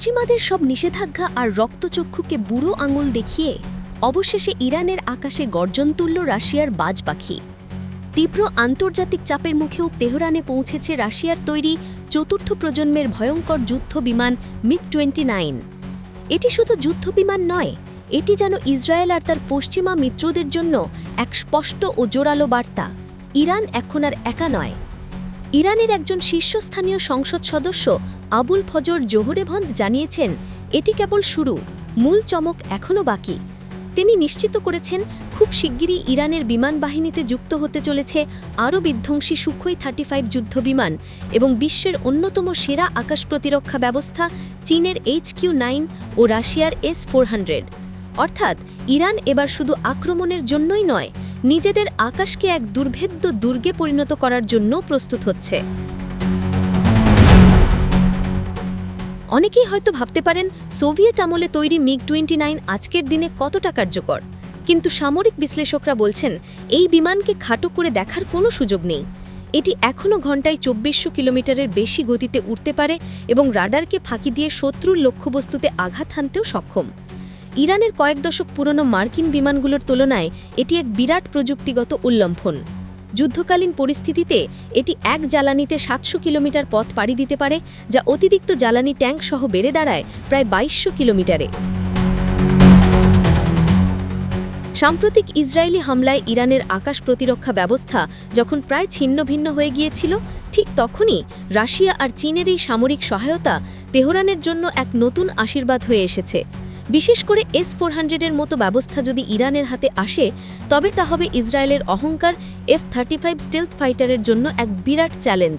বিশ্বের সব নিষেধাজ্ঞা আর রক্তচক্ষুকে বুড়ো আঙুল দেখিয়ে অবশেষে ইরানের আকাশে গর্জন তুলল রাশিয়ার বাজ পাখি। তীব্র আন্তর্জাতিক চাপের মুখেও তেহরানে পৌঁছেছে রাশিয়ার তৈরি চতুর্থ প্রজন্মের ভয়ঙ্কর যুদ্ধ বিমান মিগ টোয়েন্টি নাইন। এটি শুধু যুদ্ধ বিমান নয়, এটি যেন ইসরায়েল আর তার পশ্চিমা মিত্রদের জন্য এক স্পষ্ট ও জোরালো বার্তা। ইরান এখন আর একা নয় ইরানের একজন শীর্ষস্থানীয় সংসদ সদস্য আবুল ফজর জোহরেভন্দ জানিয়েছেন, এটি কেবল শুরু, মূল চমক এখনও বাকি। তিনি নিশ্চিত করেছেন, খুব শিগগিরই ইরানের বিমান বাহিনীতে যুক্ত হতে চলেছে আরও বিধ্বংসী সুখই থার্টি ফাইভ যুদ্ধবিমান এবং বিশ্বের অন্যতম সেরা আকাশ প্রতিরক্ষা ব্যবস্থা চীনের এইচ কিউ নাইন ও রাশিয়ার এস ফোর অর্থাৎ, ইরান এবার শুধু আক্রমণের জন্যই নয় নিজেদের আকাশকে এক দুর্ভেদ্য দুর্গে পরিণত করার জন্য প্রস্তুত হচ্ছে। অনেকেই হয়তো ভাবতে পারেন, সোভিয়েত আমলে তৈরি মিগ টোয়েন্টি আজকের দিনে কতটা কার্যকর? কিন্তু সামরিক বিশ্লেষকরা বলছেন, এই বিমানকে খাটো করে দেখার কোনো সুযোগ নেই। এটি এখনও ঘন্টায় চব্বিশশো কিলোমিটারের বেশি গতিতে উঠতে পারে এবং রাডারকে ফাঁকি দিয়ে শত্রুর লক্ষ্যবস্তুতে আঘাত হানতেও সক্ষম। ইরানের কয়েক দশক পুরনো মার্কিন বিমানগুলোর তুলনায় এটি এক বিরাট প্রযুক্তিগত উল্লম্ফন। যুদ্ধকালীন পরিস্থিতিতে এটি এক জ্বালানিতে সাতশো কিলোমিটার পথ পাড়ি দিতে পারে, যা অতিরিক্ত জ্বালানি ট্যাঙ্ক সহ বেড়ে দাঁড়ায় প্রায় বাইশশো কিলোমিটারে। সাম্প্রতিক ইসরায়েলি হামলায় ইরানের আকাশ প্রতিরক্ষা ব্যবস্থা যখন প্রায় ছিন্নভিন্ন হয়ে গিয়েছিল, ঠিক তখনই রাশিয়া আর চীনের এই সামরিক সহায়তা তেহরানের জন্য এক নতুন আশীর্বাদ হয়ে এসেছে। বিশেষ করে এস ফোর হান্ড্রেডের মতো ব্যবস্থা যদি ইরানের হাতে আসে, তবে তা হবে ইসরায়েলের অহংকার এফ থার্টি ফাইভ স্টেলথ ফাইটারের জন্য এক বিরাট চ্যালেঞ্জ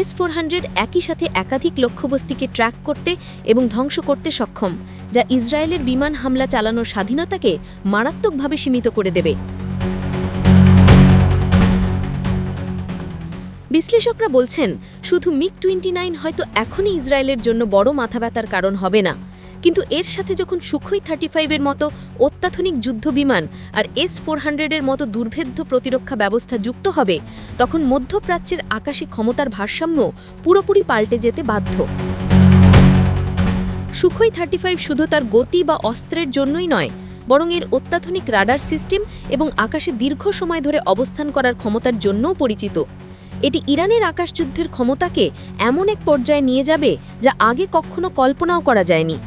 এস ফোর হান্ড্রেড একই সাথে একাধিক লক্ষ্যবস্তিকে ট্র্যাক করতে এবং ধ্বংস করতে সক্ষম, যা ইসরায়েলের বিমান হামলা চালানোর স্বাধীনতাকে মারাত্মকভাবে সীমিত করে দেবে। বিশ্লেষকরা বলছেন, শুধু মিগ টোয়েন্টি নাইন হয়তো এখনই ইসরায়েলের জন্য বড় মাথা ব্যথার কারণ হবে না। কিন্তু এর সাথে যখন সুখই থার্টি ফাইভের মতো অত্যাধুনিক যুদ্ধবিমান আর এস ফোর হান্ড্রেডের মতো দুর্ভেদ্য প্রতিরক্ষা ব্যবস্থা যুক্ত হবে, তখন মধ্যপ্রাচ্যের আকাশে ক্ষমতার ভারসাম্য পুরোপুরি পাল্টে যেতে বাধ্য। সুখই থার্টি ফাইভ শুধু তার গতি বা অস্ত্রের জন্যই নয়, বরং এর অত্যাধুনিক রাডার সিস্টেম এবং আকাশে দীর্ঘ সময় ধরে অবস্থান করার ক্ষমতার জন্যও পরিচিত। এটি ইরানের আকাশযুদ্ধের ক্ষমতাকে এমন এক পর্যায়ে নিয়ে যাবে যা আগে কখনো কল্পনাও করা যায়নি।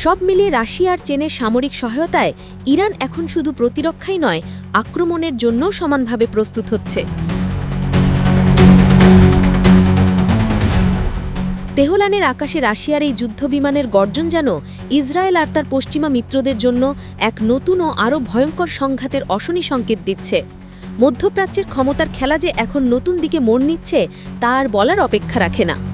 সব মিলিয়ে রাশিয়ার চীনের সামরিক সহায়তায় ইরান এখন শুধু প্রতিরক্ষাই নয়, আক্রমণের জন্যও সমানভাবে প্রস্তুত হচ্ছে। তেহলানের আকাশে রাশিয়ার এই যুদ্ধবিমানের গর্জন যেন ইসরায়েল আর তার পশ্চিমা মিত্রদের জন্য এক নতুন ও আরও ভয়ঙ্কর সংঘাতের অশনি সংকেত দিচ্ছে। মধ্যপ্রাচ্যের ক্ষমতার খেলা যে এখন নতুন দিকে মোড় নিচ্ছে, তা আর বলার অপেক্ষা রাখে না।